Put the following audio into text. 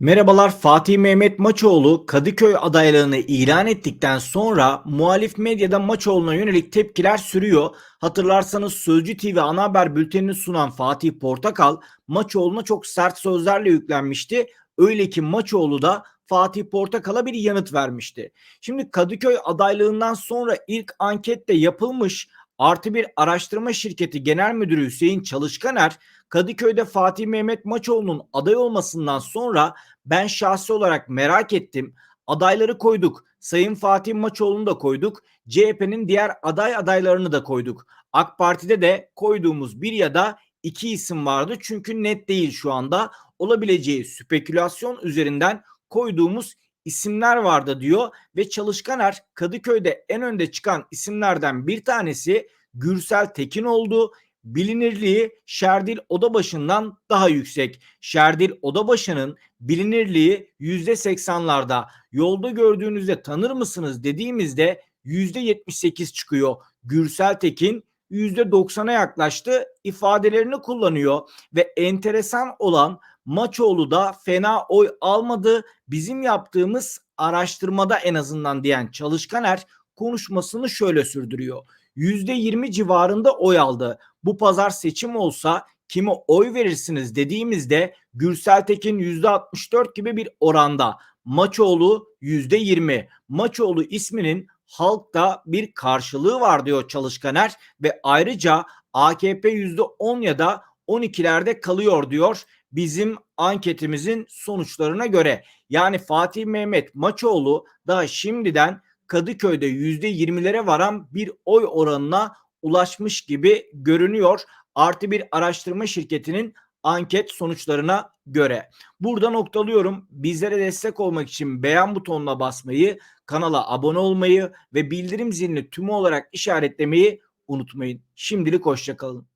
Merhabalar Fatih Mehmet Maçoğlu Kadıköy adaylığını ilan ettikten sonra muhalif medyada Maçoğlu'na yönelik tepkiler sürüyor. Hatırlarsanız Sözcü TV ana haber bültenini sunan Fatih Portakal Maçoğlu'na çok sert sözlerle yüklenmişti. Öyle ki Maçoğlu da Fatih Portakal'a bir yanıt vermişti. Şimdi Kadıköy adaylığından sonra ilk anket de yapılmış. Artı bir araştırma şirketi genel müdürü Hüseyin Çalışkaner Kadıköy'de Fatih Mehmet Maçoğlu'nun aday olmasından sonra ben şahsi olarak merak ettim. Adayları koyduk. Sayın Fatih Maçoğlu'nu da koyduk. CHP'nin diğer aday adaylarını da koyduk. AK Parti'de de koyduğumuz bir ya da iki isim vardı. Çünkü net değil şu anda. Olabileceği spekülasyon üzerinden koyduğumuz isimler vardı diyor ve Çalışkaner Kadıköy'de en önde çıkan isimlerden bir tanesi Gürsel Tekin oldu bilinirliği Şerdil Odabaşı'ndan daha yüksek. Şerdil Odabaşı'nın bilinirliği %80'larda. Yolda gördüğünüzde tanır mısınız dediğimizde %78 çıkıyor. Gürsel Tekin %90'a yaklaştı ifadelerini kullanıyor ve enteresan olan Maçoğlu da fena oy almadı. Bizim yaptığımız araştırmada en azından diyen Çalışkaner konuşmasını şöyle sürdürüyor. %20 civarında oy aldı. Bu pazar seçim olsa kime oy verirsiniz dediğimizde Gürsel Tekin %64 gibi bir oranda. Maçoğlu %20. Maçoğlu isminin halkta bir karşılığı var diyor Çalışkaner ve ayrıca AKP %10 ya da 12'lerde kalıyor diyor bizim anketimizin sonuçlarına göre. Yani Fatih Mehmet Maçoğlu daha şimdiden Kadıköy'de %20'lere varan bir oy oranına ulaşmış gibi görünüyor. Artı bir araştırma şirketinin anket sonuçlarına göre. Burada noktalıyorum. Bizlere destek olmak için beğen butonuna basmayı, kanala abone olmayı ve bildirim zilini tümü olarak işaretlemeyi unutmayın. Şimdilik hoşçakalın.